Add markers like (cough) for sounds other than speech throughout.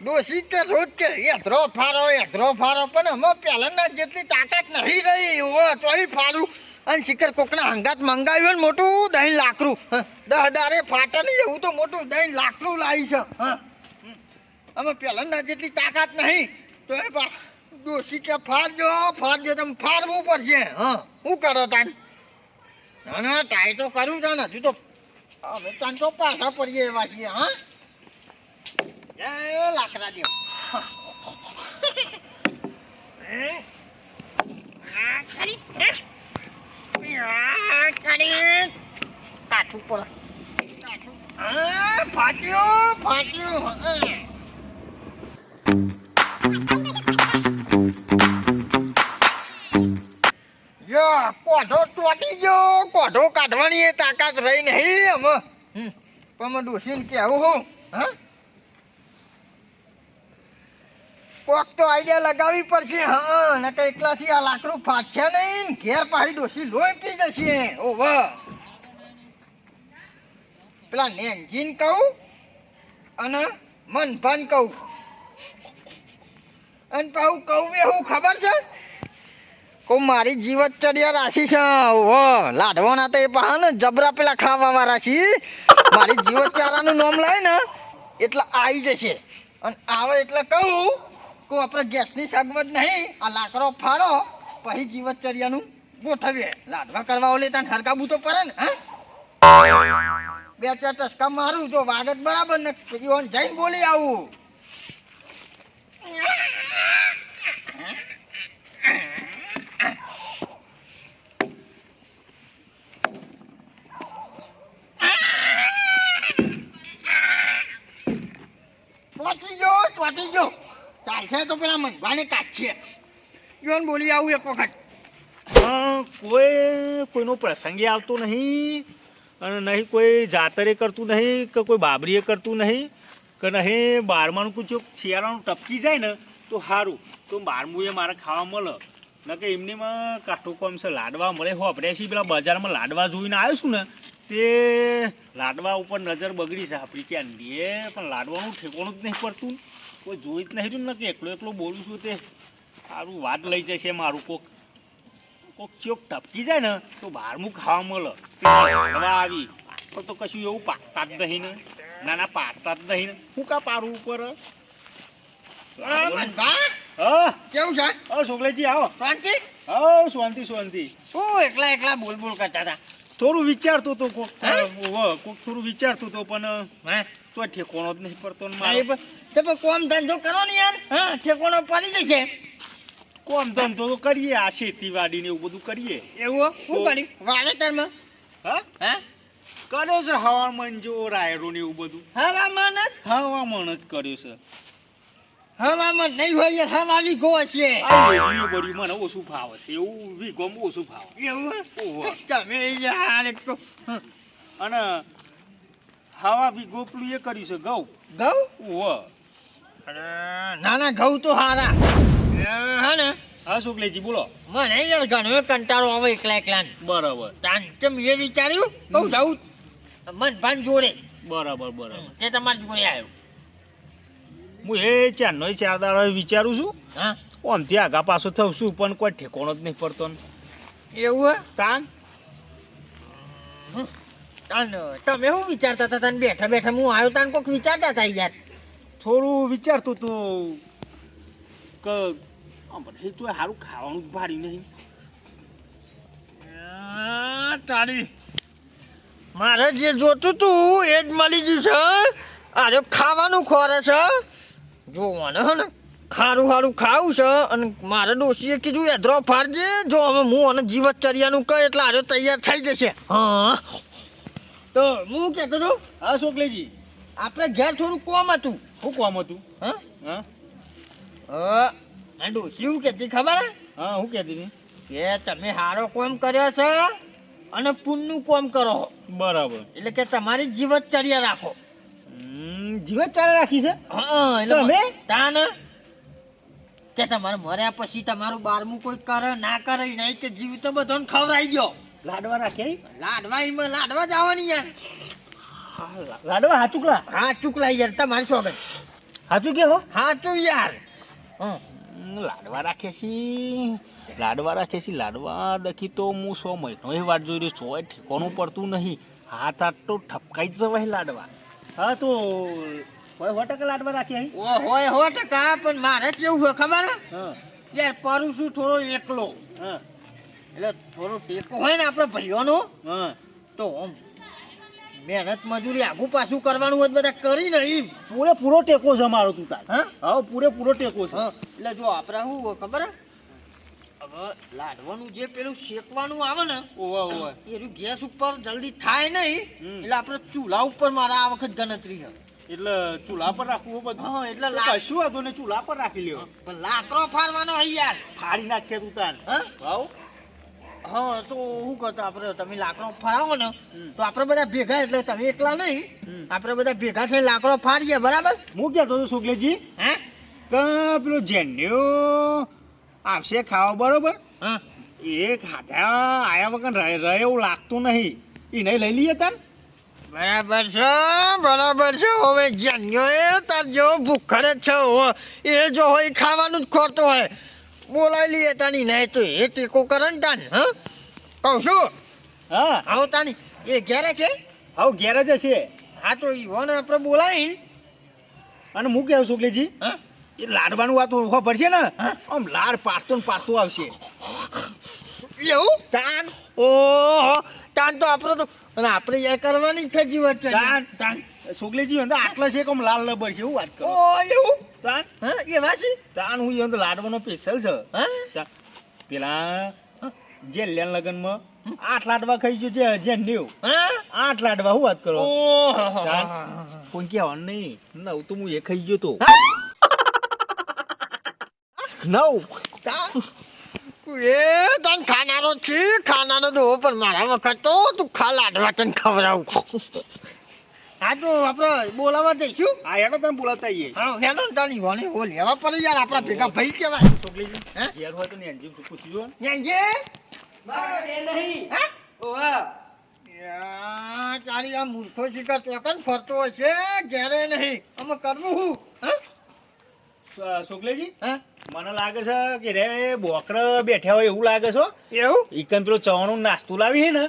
ડોશી કે રોજ કે યથરો ફારો એત્રો ફારો પણ અમે પહેલાના જેટલી તાકાત નહીં રહી ઓ તોય ફારું અને શિખર કોકના હંગાત મંગાવ્યું ને મોટું દહીં લાકડું. હં, દહ દારે ફાટે નહીં એવું તો મોટું દહીં લાકડું લાવી છે. અમે પહેલાના જેટલી તાકાત નહીં તો એ ડોશી કે ફારજો ફારજો તમે ફારવું પડશે. હા શું કરો તાન? ના ના ટ્રાય તો કરું છે ને હજુ તો અમે તાન તો પાછા પડીએ એવા છીએ હા? એ લાકડા દો હે? આ ખરી, હે? આ ખરી. કાઠું પર ફાટ્યું ફાટ્યું કોઢો તોડી ગયો કોઢો કાઢવાની તાકાત રહી નહીં અમે. પણ ડોસીને કહેવું હું હા કોક તો આઈડિયા લગાવવી પડશે. હા, ને કે એકલાથી આ લાકડું ફાટશે નહીં. ઘેર પાછી ડોસી લોહી પી જશે. ઓવ પેલા નેનજીન કહું અને મનભાન કહું. અને પાછું કહું એવું ખબર છે? કહું મારી જીવતચર્યા રાશિ છે. ઓહો લાડવાના તો એ પહા ને જબરા પેલા ખાવા વાળા છે મારી જીવતચારાનું નામ લાય ને એટલે આવી જશે. અને આવે એટલે કહું કે આપણે ગેસની સગવડ નહીં, આ લાકડો ફાળો, પછી જીવતચર્યાનું ગોઠવીએ. લાડવા કરવા ઓલે તને હરકાબુ તો પડે ને બે ચાર ટસકા મારું, જો વાગત બરાબર ને ઓન જઈને બોલી આવું. ચોટી ગયો ચોટી ગયો. ચાલશે તો પેલા મનભાને કાઢશે યોન બોલી આવું એક વખત. કોઈ, કોઈનો પ્રસંગે આવતો નહીં, અને નહીં કોઈ જાતરે કરતું નહીં, કે કોઈ બાબરીએ કરતું નહીં, કે નહીં બારમાનું જો શિયાળાનું ટપકી જાય ને, તો સારું તો બારમું એ મારે ખાવા મળે. ન કે એમનીમાં કાઠું કોમ છે, લાડવા મળે. હો આપણે છીએ પેલા બજારમાં લાડવા જોઈને આવ્યો છું ને, તે લાડવા ઉપર નજર બગડી છે આપણી ત્યાં. એ પણ લાડવાનું ઠેકોણું જ નહીં પડતું. કોઈ જોઈ જ નહીં ને કે એકલો એકલો બોલું છું તે. સારું વાત લઈ જશે મારું કોક. કોક ચોક ટપકી જાય ને તો બહારનું ખાવા મળે. હવે આવી. પણ તો કશું એવું પાકતા જ નહીં ને. ના ના પાકતા જ નહીં ને. શું કા પારું ઉપર? કેવું છે? હા છોકલેજી આવો. શાંતિ? હા શાંતિ શાંતિ. શું એકલા એકલા બોલ બોલ કરતા હતા? થોડું વિચારતો તો કોક કોક થોડું વિચારતો તો પણ તો ઠેકોણો જ નહીં પડતો પણ- તો કોમ ધંધો કરો ને યાર. હા? પડી જશે. કોમ ધંધો તો કરીએ આ ખેતીવાડી ને એવું બધું કરીએ. એવું શું કર્યું? વાવેતરમાં? હા? હે? કર્યો છે હવામાન જો રાયરો ને એવું બધું. હવામાન જ? હવામાન જ કર્યું છે. હવામાન નહીં હોય યાર હવા વીઘો હશે આ વેલીઓ બરી મને ઓછું ફાવે છે એવું વીઘોમ ઓછું ફાવે એવું ઓહો. તમે યાર એક તો અને હવા વીઘો પેલું એ કરી છે ઘઉં. ઘઉં? ઓહો. અરે ના ના ઘઉં તો હારા. હા ને? હા શુક્લેજી બોલો. મને યાર ઘણો કંટાળો આવે એકલા એકલા બરાબર. તાન તેમ એ વિચાર્યું? બહુ જવું મન ભાન જોડે. બરાબર બરાબર. તે તમારી જોડે આવ્યો. હું એ ચારનો ચાર દાડા વિચારું છું. હા? ઓમથી આગા પાછો થઉં છું પણ કોઈ ઠેકોણો જ નહીં પડતો ને. એવું હે? તાન? તમે શું વિચારતા હતા તને? બેઠા બેઠા હું આવ્યો તાન કોઈક વિચારતા હતા યાર. થોડું વિચારતું તું. કે આમ બધે સારું ખાવાનું જ ભારી નહીં. તારી. મારે જે જોતું તું એ જ મળી ગયું છે અરે ખાવાનું ખોરે છે જોવાનું હે ને? સારું સારું ખાવું છે. અને મારે ડોશીએ કીધું એધરો ફાડજે. જો હવે હું અને જીવતચર્યાનું કહે એટલે આરે તૈયાર થઈ જશે. હા. તો હું કહેતો હતો હા શોકલેજી. આપણે ઘેર થોડું કોમ હતું. શું કોમ હતું? હા? હા? હા ડોશી શું કહેતી ખબર હા? શું કહેતી હતી. કે તમે સારો કોમ કર્યો છે અને પુણ્યનું કોમ કરો. બરાબર. એટલે કે તમારી જીવતચર્યા રાખો. જીવત ચાલે રાખી છે? હા એટલે અમે? તાન? કે તમારે મર્યા પછી તમારું બારમું કોઈ કરે ના કરે નહીં કે જીવ તો બધાને ખવડાઈ ગયો લાડવા રાખે લાડવા એમાં લાડવા જવાની યાર. લાડવા હાચુકલા? હા ચૂકલાઈ યાર તમારી છોકરી સાચું કે હો? હાચું યાર. લાડવા રાખે છે લાડવા રાખે છે લાડવા દખી તો હું સો મહિનો એ વાત જોઈ રહ્યો છો. એ ઠેકોનું પડતું નહીં. હાથ તો ઠપકાઈ જ જવાય લાડવા. હા તો હોય સો ટકા લાડવા રાખી ઓ હોય હો ટકા પણ મારે કેવું હોય ખબર યાર પરું છું થોડો એકલો. હા. એટલે થોડો ટેકો હોય ને આપણે ભાઈઓનો હા. તો ઓમ મહેનત મજૂરી આગુ પાછું કરવાનું હોય બધા કરી નહીં પૂરેપૂરો ટેકો છે અમારો તું તાર. હા? હા પૂરેપૂરો ટેકો છે. એટલે જો આપણે શું હોય ખબર હે? હવે લાડવાનું જે પેલું શેકવાનું આવે ને ઓવા ઓવા એનું ગેસ ઉપર જલ્દી થાય નહીં એટલે આપણે ચૂલા ઉપર મારા આ વખત ગણતરી છે. એટલે ચૂલા પર રાખવું હો બધું? હા એટલે તો લા- કશું વાંધો નહીં ચૂલા પર રાખી લ્યો. પણ લાકડો ફાડવાનો હોય યાર. ફાડી નાખે તું તાન. હા? હા તો હું કહેતો આપણે તમે લાકડો ફાડો ને તો આપણે બધા ભેગા એટલે તમે એકલા નહીં આપણે બધા ભેગા થઈને લાકડો ફાડીએ બરાબર? હું કહેતો હતો શુક્લજી? હે? પેલો જેન્યો આવશે ખાવા બરોબર? હા. એ ખાધા આયા વગર રહે એવું લાગતું નહીં. એ નહીં લઈ લઈએ તાર બરાબર છે બરાબર છે. હવે જન્યો એ તાર જેવો ભૂખડે છે. એ જો હોય ખાવાનું જ ખોરતો હોય. બોલાવી લઈએ તાની નહીં તો એ ટેકો કરે ને તાન હા? કહું છું. હા. આવો તાની એ ઘેરે છે? હવે ઘેરે જ છે. હા તો ઈવોને આપણે બોલાવી. અને હું કહેવું શુક્લજી હા? એ લાડવાનું વાત ઓળખવા પડશે ને? આમ લાડ પાડતો ને પાડતો આવશે. એવું તાન. ઓહો તાન તો આપણે તો અને આપણે એ કરવાની છે. જીવન તાન તાન. છોકલી જીવન તો આટલા છે આમ લાલ લબર છે એવું વાત કરો. ઓ એવું તાન. હા એ વાસી તાન હું અંદર લાડવાનો સ્પેશિયલ છે. હા? પેલા જે લેન લગનમાં આઠ લાડવા ખાઈ ગયો છે જે નેવ. હા? આઠ લાડવા હું વાત કરો. કોણ કોઈ કહેવાનું નહીં નવ તો હું એ ખાઈ ગયો તો. નવ. એ તને ખાનારો છે ખાનારો દો પણ મારા વખત તો તું ખા લાડવા તને ખવડાવું. હા તો આપણે બોલાવા જઈશું હા. હેડો તમે બોલાવતા આવીએ. હા હેલો ને તાની વાણી હો લેવા પડે યાર આપણા ભેગા ભાઈ કહેવાય. છોકરીજી હે? યાર હોય તો ને એનજીમ પૂછી જો. ને નેંગે હા? યા, તારી આ મૂર્ખો શિકાર ચોકન ફરતો હોય છે ઘેરે નહીં. અમે કરવું હું હા? છોકલેજી હા? મને લાગે છે કે રે બોકર બેઠા હોય એવું લાગે છે. એવું? ઈકન પેલો ચવાણું નાસ્તો લાવી ને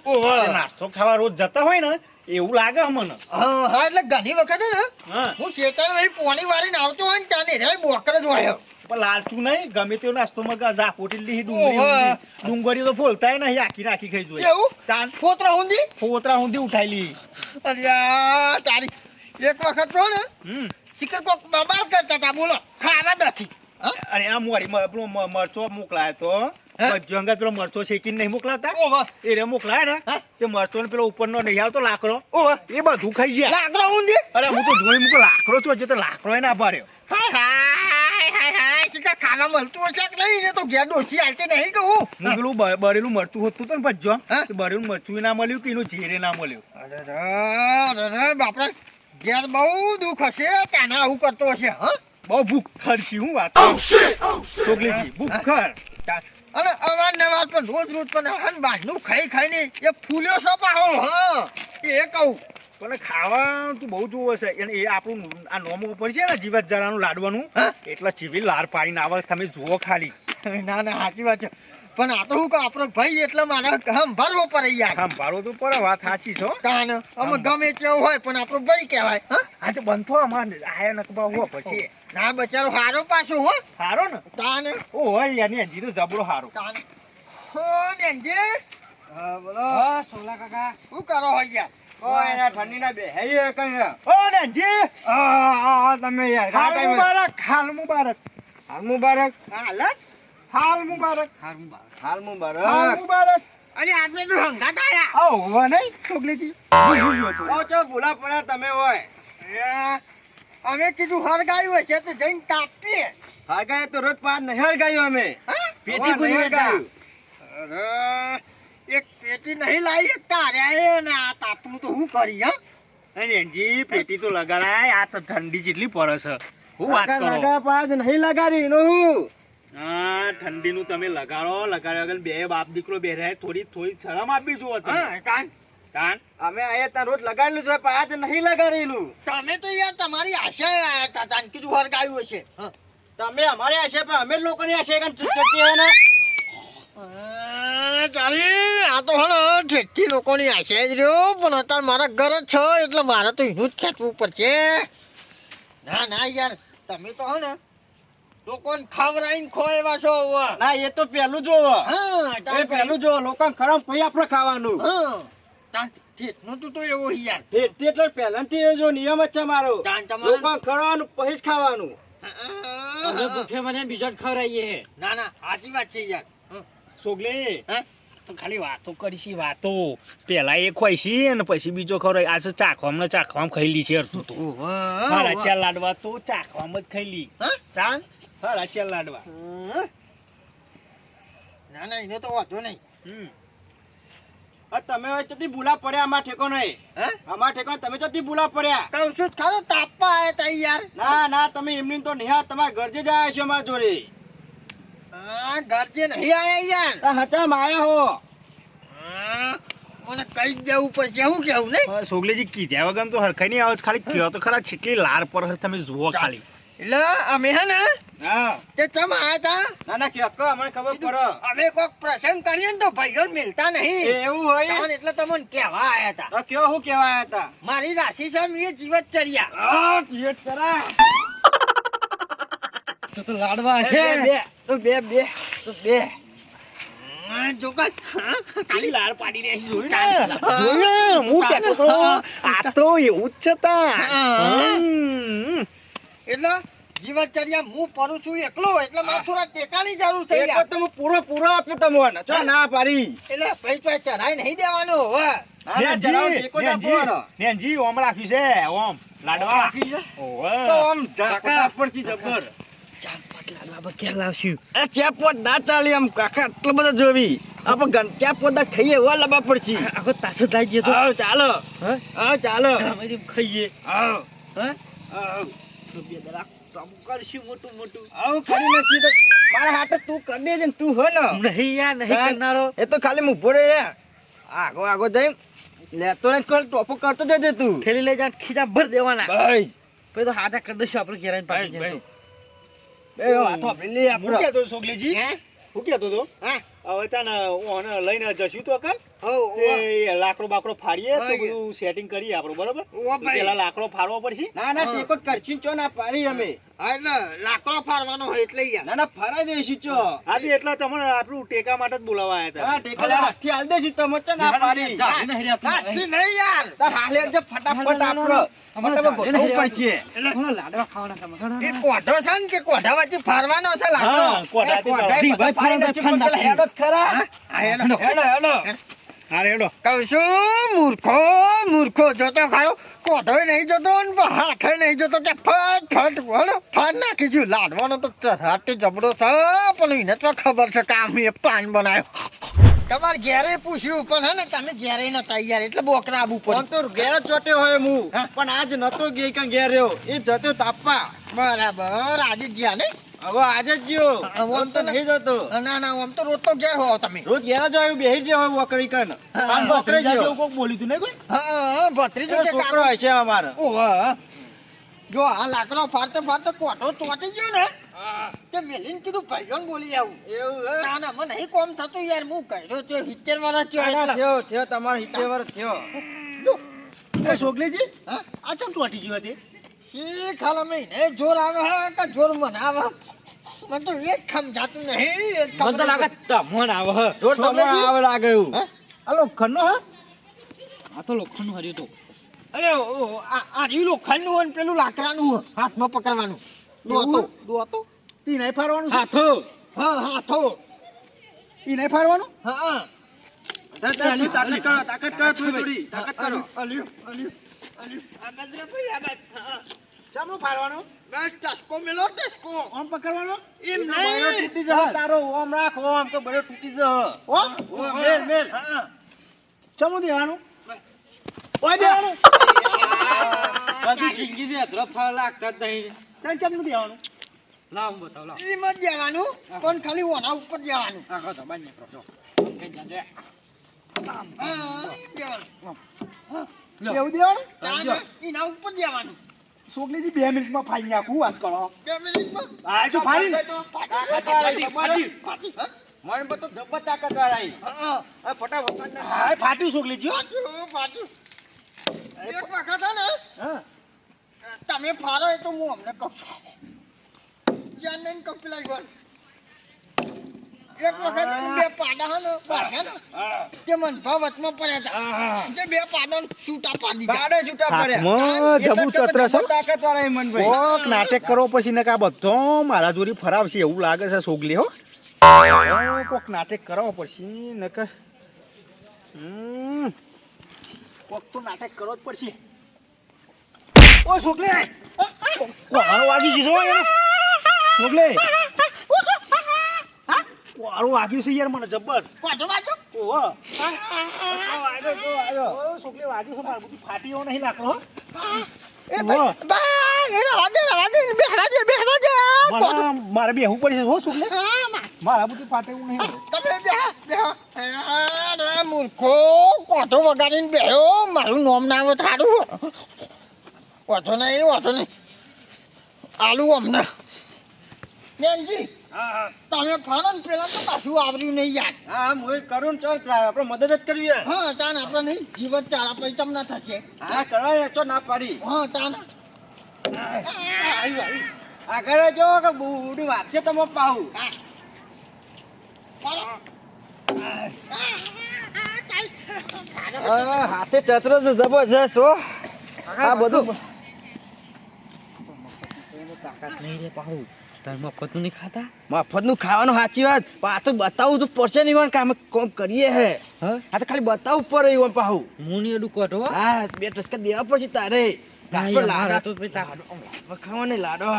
નાસ્તો ખાવા રોજ જતા હોય ને એવું લાગે મને હા એટલે ઘણી વખત ને હા. શેતાન ભાઈ પોણી વાળીને આવતો હોય ને તાને રે બોકર જ હોય પણ લાલચું નહીં ગમે તેવો નાસ્તો માં ઝાપોટી લીધી ડુંગળી ડુંગળી તો ફોલતાય નહીં આખી રાખી ખાઈ જોઈએ એવું? તાન ફોતરા ઊંધી? ફોતરા ઊંધી ઉઠાઈ લી અરે તારી એક વખત તો ને શિકર કોક બબાલ કરતા તા બોલો ખાવા નથી હા? અને આ મોરી મ- પેલો મરચો મોકલાયો તો. હે? બધો પેલો મરચો શેકીને નહીં મોકલાતા? એ રે મોકલાય ને. તે મરચો ને પેલો ઉપરનો નહીં આવતો લાકડો. એ બધું ખાઈ ગયા. લાકડો ઊંધી અરે હું તો જોઈ મૂકો લાકડો છો જે તો લાકડો ના ભર્યો. ખાવા મળતું હશે કે નહીં? તો ઘેર ડોસી હાલતી નહીં કહું. હું પેલું બરેલું મરચું હોતું તો ને ભજ્જો. બરેલું મરચું ના મળ્યું કે એનું જીરે ના મળ્યું? અરે અરે બાપરે ઘેર બહુ દુઃખ હશે તાને આવું કરતો હશે હા? બહુ ભૂખર છે હું વાત. છોકરીજી ભૂખર અવાજ અને અવારનવાર પણ રોજ રોજ પણ હન બાજનું ખાઈ ખાઈને એ ફૂલ્યો છે પાહો હા એ કહું પણ ખાવા તું બહુ જોવો છે એને એ આપણું આ નોમ ઉપર છે ને જીવત જરાનું લાડવાનું એટલે ચીવી લાર પાડીને આવે તમે જુઓ ખાલી ના ના સાચી વાત છે પણ આ તો હું કહું આપણો ભાઈ એટલે મારે ભરવો પડે યાર સંભાળવો તો પર વાત સાચી છો કાન અમે ગમે તેવું હોય પણ આપણો ભાઈ કહેવાય હા આ તો બંધો અમારે આયા નકબા હો પછી ના બચારો હારો પાછો હો. હારો ને? તાન. ઓ હોય યાર ને હજી તો જબરો હારો. તાન. હો નેનજી. બોલો. સોલા કાકા. શું કરો હોય યાર કોઈ ના ઠંડી ના બે હૈયે કઈ ઓ આ તમે યાર હાલ મુબારક હાલ મુબારક. હાલ મુબારક. હાલ? હાલ મુબારક. હાલ હાલ મુબારક. મુબારક. અને આપણે તો હંગાત આયા. હો નહીં ઓ ચો ભૂલા પડ્યા તમે હોય. એ, અમે કીધું હરગાયું હશે તો જઈને તાપીએ હરગાય તો રોજ પાર નહીં હરગાયું અમે. હા? પેટી પૂરી હરગાયું એક પેટી નહીં લાવી તાર્યા ને આ તાપનું તો હું કરી હા? નેનજી પેટી તો લગાડાય આ તો ઠંડી જેટલી પડે છે. હું વાત કરો? લગા પાજ નહીં લગાડી નો હું? હા ઠંડીનું તમે લગાડો લગાડ્યા વગર બે બાપ દીકરો બે થોડી થોડી શરમ આપી જુઓ તમે. તાન? અમે અહીંયા ત્યાં રોજ લગાડેલું છે પણ આજે નહીં લગાડેલું. તમે તો યાર તમારી આશા આયા હતા તાન કીધું હરગાયું હશે. હં. તમે અમારે હશે પણ અમે લોકોની હે ને. અ, આ તો હણ ઠેઠી લોકોની આશા જ રહ્યો પણ અત્યારે મારા ઘર જ છો એટલે મારે તો એનું જ ખેંચવું પડશે. ના ના યાર તમે તો હો ને લોકોને ખવડાવીને ખો એવા છો ના એ તો પહેલું જોવો. હા એ પહેલું જોવો લોકો ખરાબ કોઈ આપણે ખાવાનું. હા. તાન તો એવો યાર એટલે પહેલાથી જો નિયમ જ છે મારો. તાન તમારે લોકો ખરવાનું પછી જ ખાવાનું. અમે બુફે મને બીજો જ ખવડાવીએ હે. ના ના સાચી વાત છે યાર. સોગલે. તો ખાલી વાતો કરીશી વાતો. પેલા એ ખોઈશી છે અને પછી બીજો ખરો આ તો ચાખવામાં ને ચાખવામાં ખાઈલી છે અડધું તો. મારા. લાડવા તો ચાખવામાં જ ખાઈ હા? તાન મારા ચાર લાડવા. ના ના એનો તો વાંધો નહીં. હમ. તમે ચોથી ભૂલા પડ્યા અમાર ઠેકો નહીં હે? અમાર ઠેકો તમે ચોથી ભૂલા પડ્યા. તમે શું ખાલો ખરો તાપવા આયા તા યાર. ના ના તમે એમની તો નિહાળ તમારા ઘરજે જ આવ્યા છો અમારા જોડે. હા ગરજે નહીં આયા યાર. હચામ આયા હો. હા, મને કઈ જવું પડશે હું કેવું નહીં હવે સોગલેજી કીધ્યા વગર તો હરખાઈ નહીં આવે ખાલી કયો તો ખરા છેટલી લાર પર છે તમે જુઓ ખાલી. એટલે અમે હે ને હા. તે ચમ આયા તા? ના ના કે અમને ખબર પડે. અમે કોક પ્રસંગ કરીએ ને તો ભાઈઓ મિલતા નહીં. એવું હોય? તમને એટલે તમને કેવા આયા તા. તો કયો હું કેવા આયા તા? મારી રાશિ છે એ જીવત ચર્યા આ જીવત કરા (laughs) તો તો લાડવા બે તો બે બે તો બે. પાડી રહી જોયું ને? જોયું હું કહેતો આ તો એવું જ છે તાન. એટલે જીવનચર્યા હું પરું છું એકલો એટલે મારે થોડા ટેકાની જરૂર થઈ ગયા તમે પૂરો પૂરો આપ્યો તમને ચો ના પારી એટલે ભાઈ તો ચરાઈ નહીં દેવાનું હવે. નેનજી, ઓમ રાખ્યું છે ઓમ. લાડવા. ઓવે. તો આમ જા ફટાફટ જબર. ચાલે આમ કાકા આટલો બધો જોવી. આપણે ગન ચેપોટ ખાઈએ એવા લબા પડશે. આખો તાસો જ ગયો ચાલો. હે? ચાલો. ખાઈએ. આવ હે? આવ તો બે દરા કામ કરશું મોટું મોટું. આવ કરી નથી તો મારા હાથે તું કરી દેજે ને તું હોય ને. નહીં યાર નહીં કરનારો. એ તો ખાલી હું રે આગો આગો જઈ લેતો ને કર ટોપો કરતો જજે તું. થેલી લઈ જા ખીચા ભર દેવાના. ભાઈ. પછી તો હાથા કરી દઈશું આપણે ઘેરાઈને પાડી ભાઈ. બે આપણી લે આપણો. હતો સોગલીજી? હે? હું કહેતો હતો? હા. હવે તાને ઓને લઈને જશું તો કાલ? તે લાકડો બાકડો ફાડીએ તો બધું સેટિંગ કરીએ આપડે બરોબર? પેલા લાકડો ફાડવો પડશે. ના ના ટેકો કરશી ચો ના પાડી અમે. લાકડો ફારવાનો હોય એટલે ના ના ફરાઈ દઈશું ચો. આજે એટલા તમને આપણું ટેકા માટે જ બોલાવા આવ્યા હા ટેકો હાથથી હાલ દેશું તો મચ્ચો ના પાડી. જા, નહીં રહેતું. સાચી નહીં યાર. તાર હાલે જે ફટાફટ ના, ના, ના, આપણો ના. તમે ચાલે પડશે. હમણાં લાડવા ખાવાના તમે. એ હા, હા. કોઢો છે ને કે કોઢા લાકડો? ભાઈ, હેડો ખરા. હેડો. હેડો. હેડો. હા હેડો. કહું છું મૂર્ખો મૂર્ખો જોતો ખરો કોઢોય નહીં જતો ને હાથે નહીં જતો. કે ફટ ફટ વળો. ફાડ નાખીશું. લાડવાનો તો ચરાટી જબડો છે પણ એને તો ખબર છે કે આમ એ પાન બનાવ્યો તમારે ઘેરે પૂછ્યું પણ હે ને તમે ઘેરે નતા યાર એટલે બોકરા આબુ પણ તો ઘેર ચોટે હોય હું. હા. પણ આજ નતો ગઈ કે ઘેર રહ્યો. એ જતો તાપવા. બરાબર આજે ગયા ને? હવે આજે જ જો ઓમ આમ તો તો નહીં જતો. ના ના ઓમ તો રોજ તો ઘેર હો તમે. રોજ ઘેર જ આવ્યું બેહી જ રહ્યો હોય વકરી કન આમ વકરી ત્રીજા કોક બોલી તું નહીં કોઈ? હા હા ભત્રી જો કે કાકો. હશે અમારો. ઓહ જો આ લાકડો ફાડતે ફાડતે કોઠો તોટી ગયો ને તે મેલીન કીધું ભાઈઓને બોલી આવું. એવું ના ના મને નહીં કોમ થતું યાર હું કહ્યો તે હિતેર વાળા થયો એટલે થયો થયો તમાર સિત્તેર વાળા થયો. જો, એ સોગલીજી હા? આ ચમ ચોટી ગયો હતી શી ખાલા મહિને જોર આવે હે કે જોર મને આવે મને તો એક સમજાતું નહીં એ મને તો લાગે તમણ આવે હે. આવે લાગે એવું હે? આ લોખંડનો હા આ તો લોખંડનું હર્યું તો અરે ઓ, આ આ રીલ લોખંડનું પેલું લાકડાનું હાથમાં પકડવાનું દોતો દોતો તી નહીં ફાડવાનું હાથો હા હાથો ઈ નહીં ફાડવાનું હા હા તાકાત કરો તાકાત કરો થોડી થોડી તાકાત કરો અલ્યું અલ્યું ચાલો ફાડવાનું બસ ટસકો મેલો ટસકો. આમ પકડવાનો? એમ નહીં. તૂટી જશે. તારો ઓમ રાખ ઓમ તો બળો તૂટી જશે. ઓમ ઓમ મેલ મેલ. હા ચમો દેવાનું. ઓય દેવાનું. બધી જિંદગી બે અધરો ફળ લાગતા જ નહીં. તને ચમનું દેવાનું. લાવ બતાવ લાવ. એમાં જ જવાનું પણ ખાલી ઓના ઉપર આખો તો બાંધી જો. દેવાનું. એવું દેવાનું? એના ઉપર દેવાનું. છોકરીજી બે મિનિટમાં ફાઈ નાખું વાત કરો? બે મિનિટમાં? હા જો ફાઈ? મન તો જબર તાકાત વાળા હા, ફટાફટ ના હા ફાટ્યું છોકરીજી જો. પાછું. એક વખત ને. હા. તમે ફારો એ તો હું અમને કહું. જ્યાં નહીં કહું પેલા ઈવન. એક વખત બે પાડા હે ને બાંધ્યા ને તે મનભા વચમાં પડ્યા હતા. તે બે પાડા છૂટા પાડી પાડે છૂટા પડ્યા. જબુ ચત્ર છે? તાકાત વાળા મનભાઈ. કોક નાટક કરો પછી ને કા બધો મારા જોરી ફરાવશે એવું લાગે છે સોગલી હો. કોક નાટક કરો પછી ને કે કોક તો નાટક કરવો જ પડશે ઓ સોગલે. કોહારો વાગી યાર સોગલે. કોહારો વાગ્યું છે યાર મને જબ્બર કોટો બાજુ ઓહો ઓ સોગલે વાગ્યું છે મારું બધું ફાટી એવો નહીં લાકડો બા- બા. મારે બેહવું પડશે હો હા, મારા બધું ફાટે એવું નહીં તમે બેહો, બેહો. અરે, મૂર્ખો કોટો વગાડીને બેહ્યો મારું નામ ના આવે થારું વાંધો નહીં વાંધો નહીં. આલુ અમને. બેનજી તમે ફરો ને પેલા તો કશું આવર્યું નહીં યાર. હા હું કરું ને ચાલ આપણે મદદ જ કરવી હે. તાન આપણે નહીં જીવન ચારા પછી તમને થશે. હા કરવા ને ચો ના પાડી. હા તાન. આગળ જો કે બુડું છે તમે પાહુ. હાથે ચત્ર તો જબરજસ્ત હો. આ બધું મફતનું ખાવાનું સાચી વાત પણ આ તો બતાવવું તો પડશે નહીં કે અમે કોમ કરીએ હે. આ તો ખાલી બતાવવું પડે એવું પાહુ. હા બે ટસકા દેવા પડશે તારે. આપણે લાડો. લાડો ખાવાને લાડો.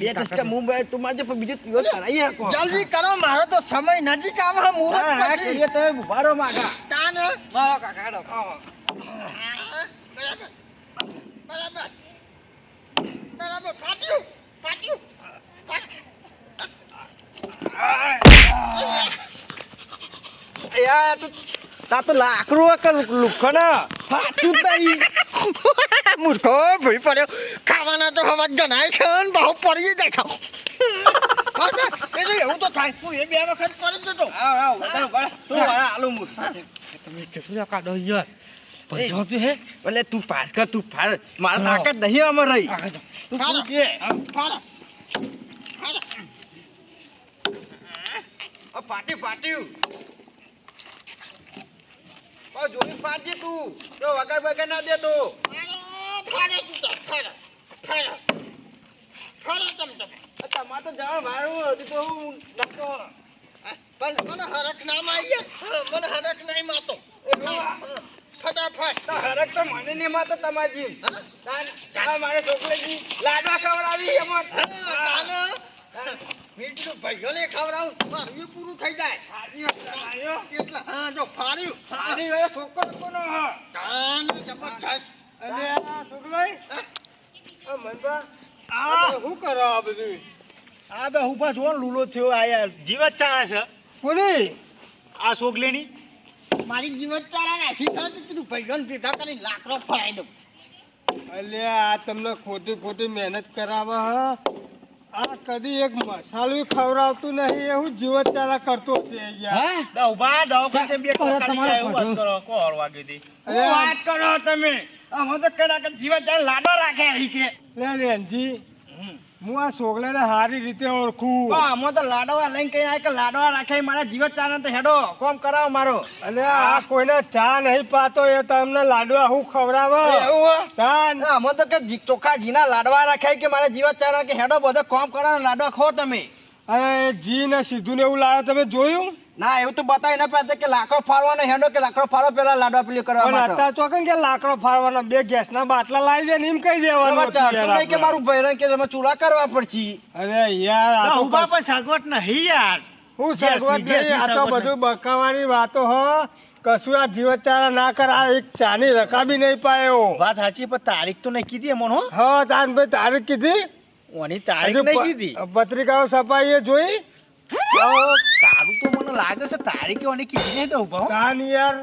બે ટસકા મુંબઈ તું બીજું દિવસ કરાઈએ કો જલ્દી કરો મારો તો સમય નજીક આવે છે, મુહૂર્ત હા, હા, પછી કરીએ તમે ઊભા રહો માગા તાન મારો કાકા હેડો. હા, બરાબર બરાબર બરાબર ફાટ્યું ફાટ્યું યાર તું તા તો લાકડું કે લુખણા ફાટ્યું જ નહીં મૂર્ખો ભૂઈ પડ્યો. ખાવાના તો હવા ગણાય છે ને બહુ પડી જાય છે. હા, એ તો એવું તો થાય. હું એ બે વખત કરી જતો આવ આવ વધારે વધારે શું? વાળા આલુ મું એટલે તું પાડ કર તું ફાડ મારા તાકાત નહીં આમાં રહી. તું. પૂરું કે? ફાડો આ પાટી પાટ્યું ઓ જોઈ પાડજે તું. તો વગર વગર ના દે તો તું તમ તમે તમારે તો જવાનું મારું હજી તો હું નતો પણ મને હરખ નામ આવી મને હરખ નહીં માતો ફટાફટ તો હરક તો મને નહીં માતો તમારી મારે છોકરીજી લાડવા ખવડાવી એમાં. મેં કીધું ખવડાવું મારું પૂરું થઈ જાય. એટલા હા જો ફાડ્યું. આની હવે છોકરો કોનો હ? તાન જબરજસ્ત. અને આ છોકરાઈ, આ મનબા, આ શું કરો આ બધું? આ બે ઊભા જો લૂલો થયો આ યાર જીવત ચાલે છે. કોની? આ સોગલેની. મારી જીવત ચાલે થાય તો કીધું ભાઈઓને ભેગા કરીને લાકડો ફરાઈ દઉં. અલ્યા આ તમને ખોટી ખોટી મહેનત કરાવે હ? આ કદી એક મસાલું ખવડાવતું નહીં એવું જીવત ચાલા કરતો છે યાર દા ઊભા દા ખાતે બે વાત કરો દીધી વાગી હતી. વાત કરો તમે. અમે તો કના કે જાય લાડો રાખે અહીં કે. લે રેનજી હું આ છોકરાને સારી રીતે ઓળખું. અમે તો લાડવા લઈને કઈ કે લાડવા રાખે મારા જીવન ચા તો હેડો કોમ કરાવો મારો. અને આ કોઈને ચા નહીં પાતો એ તમને લાડવા હું ખવડાવો? તાન. અમે તો કે ચોખ્ખા જીના લાડવા રાખાય કે મારા જીવન ચા કે હેડો બધો કોમ કરાવો લાડવા ખો તમે. અરે જી ને સીધું ને એવું લાવે તમે જોયું? ના એવું તો બતાવી ના પાસે કે લાકડો ફાડવાનો હેડો કે લાકડો ફાડો પેલા લાડવા પેલી કરવા માટે? અત્યારે તો કે લાકડો ફાડવાના બે ગેસના બાટલા લાવી દે ને એમ કહી દેવાનું ચડતું કે મારું ભૈરણ કે તમે ચૂલા કરવા પડશે. અરે યાર આ તો ઊભા પર પણ નહીં યાર. હું સગવડ નહીં આ તો બધું બકાવાની વાતો હો. કશું આ જીવતચારા ના કર આ એક ચાની રકાબી નહીં પાયો. વાત સાચી પણ તારીખ તો નહીં કીધી એમણ હો. હા તાન ભાઈ તારીખ કીધી? ઓની તારીખ નહીં કીધી. પત્રિકાઓ છપાઈ એ જોઈ કારું તો મને લાગે છે તારીખે ઓની કીધી નહીં દઉં ભાઉ કાન યાર?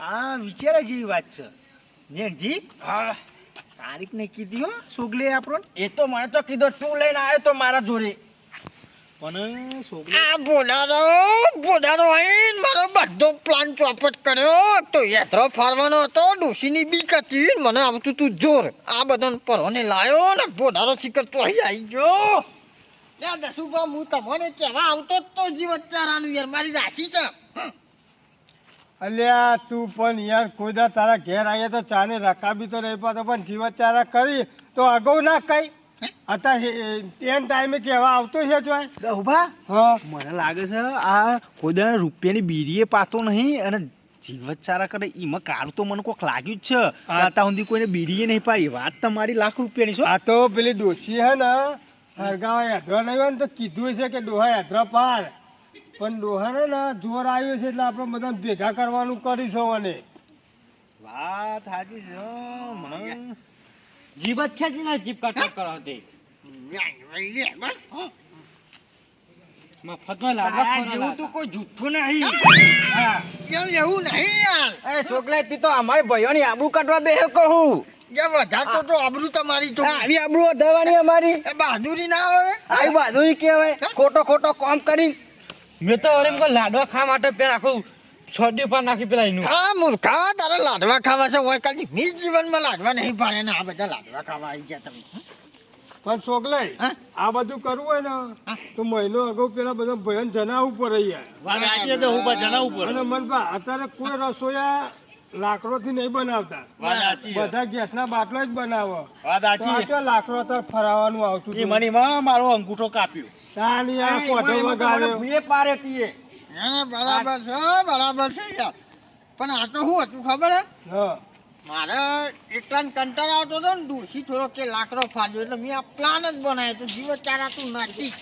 આ વિચારા જેવી વાત છે. નેનજી તારીખ નહીં કીધી હો સુગલે આપણો એ તો મને તો કીધો તું લઈને આવ્યો તો મારા જોડે. પણ સોગલે આ બોડારો બોડારો આવીને મારો બધો પ્લાન ચોપટ કર્યો. તો યાત્રો ફરવાનો હતો ડોશીની બીક હતી. મને આવતું તું જોર. આ બધાને પરોને લાયો ને બોડારો શિખર તો અહીં આવી ગયો. ત્યાં દસુભા હું તમને કહેવા આવતો તો ચારાનું યાર. મારી રાશિ છે. અલ્યા તું પણ યાર કોઈ તારા ઘેર આવ્યા તો ચાને રકાબી તો નહીં પાતો પણ જીવતચારા કરી તો અગાઉ ના કઈ. અત્યારે ટેન ટાઈમે કહેવા આવતો છે જોય? દહુભા હા. મને લાગે છે આ કોઈ રૂપિયાની બીરીએ પાતો નહીં અને જીવત ચારા કરે એમાં કારું તો મને કોક લાગ્યું જ છે. આતા સુધી કોઈને બીરીએ નહીં પાઈ. વાત તમારી લાખ રૂપિયાની છો આ તો પેલી ડોશી હે ને હરગાવા યાત્રા નહીં હોય ને તો કીધું છે કે ડોહા યાત્રા પાર. પણ ડોહાને ને જોર આવ્યું છે એટલે આપણે બધાને ભેગા કરવાનું કરીશું અને. વાત સાચી છે મને જીભ જ ખેંચીને જીભ કટ કરો તે. મફતમાં લાડવા જેવું તો કોઈ જૂઠું નહીં. એવું નહીં યાર? એ છોકરા તી તો અમારે ભાઈઓની આબરૂ કાઢવા બેહ્યો કહું. વધારતો તો આબરૂ તમારી તો. આવી આબરૂ વધારવાની અમારી. એ બહાદુરી ના આવે? આવી બહાદુરી કહેવાય. ખોટો ખોટો કામ કરી મેં તો અરે લાડવા ખાવા માટે રાખું આખું છોડી પર નાખી પેલા એનું. આ મૂર્ખા. તારે લાડવા ખાવા છે. હોય કાલી મી જીવનમાં લાડવા નહીં પાડે ને આ બધા લાડવા ખાવા આવી ગયા તમે. પણ છોકલાઈ આ બધું કરવું હોય ને તો મહિનો અગાઉ પેલા બધા ભયન જણાવવું પડે યાર. સાચી છે અને પડે મનપા અત્યારે કોઈ રસોયા લાકડોથી નહીં બનાવતા. બધા ગેસ ના બધા ગેસના બાટલો જ બનાવો. લાકડો તો લાકડો ફરાવાનું આવતું. મને મારો અંગૂઠો કાપ્યો. તાની આ કોઢો વગાડ્યો. એ પારે તીએ. એને બરાબર છે બરાબર છે યાર. પણ આ તો શું હતું ખબર હે હા. મારે એકલાને કંટાળ આવતો હતો ને દૂરથી થોડો કે લાકડો ફાડ્યો એટલે મેં આ પ્લાન જ બનાવ્યો તો જીવ ચારાતું નાખી.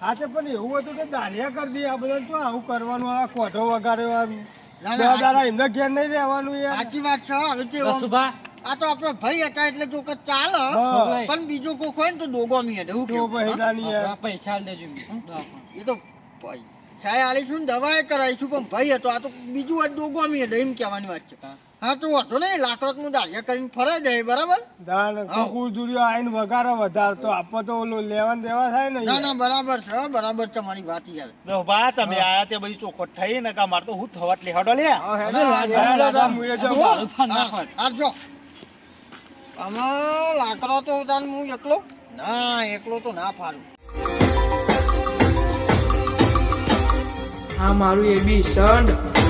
હા તે પણ એવું હતું કે દાળિયા કરી દઈએ આ બધા તો આવું કરવાનું આ કોઠો વગાડવાનું ના, ના, એમને ઘેર નહીં રહેવાનું યાર. સાચી વાત છે હવે તે આ તો આપણો ભાઈ હતા એટલે જો કે ચાલે પણ બીજો કોક હોય ને તો દોગો મી હતું તો પૈસા દેજો. એ તો પૈસા આલીશું ને દવાએ કરાવીશું પણ ભાઈ હતો આ તો બીજું વાત દોગો મી એમ કહેવાની વાત છે. હા. તો વાંધો નહીં લાકડો નું દાળિયા કરીને ફરે જાય બરાબર? દાન કુકુ જુડિયો આઈને વગાડે વધારે તો આપો તો ઓલો લેવાન દેવા થાય ને ના ના બરાબર છે બરાબર તમારી વાત યાર. દહુભા તમે આયા તે બધી ચોખવટ થઈ ને કા માર તો હું થવાટ લે હડો લે. હા, દાદા, જો. આમાં લાકડો તો તાન હું એકલો? ના એકલો તો ના ફાડું. આ મારું એ બી સંડ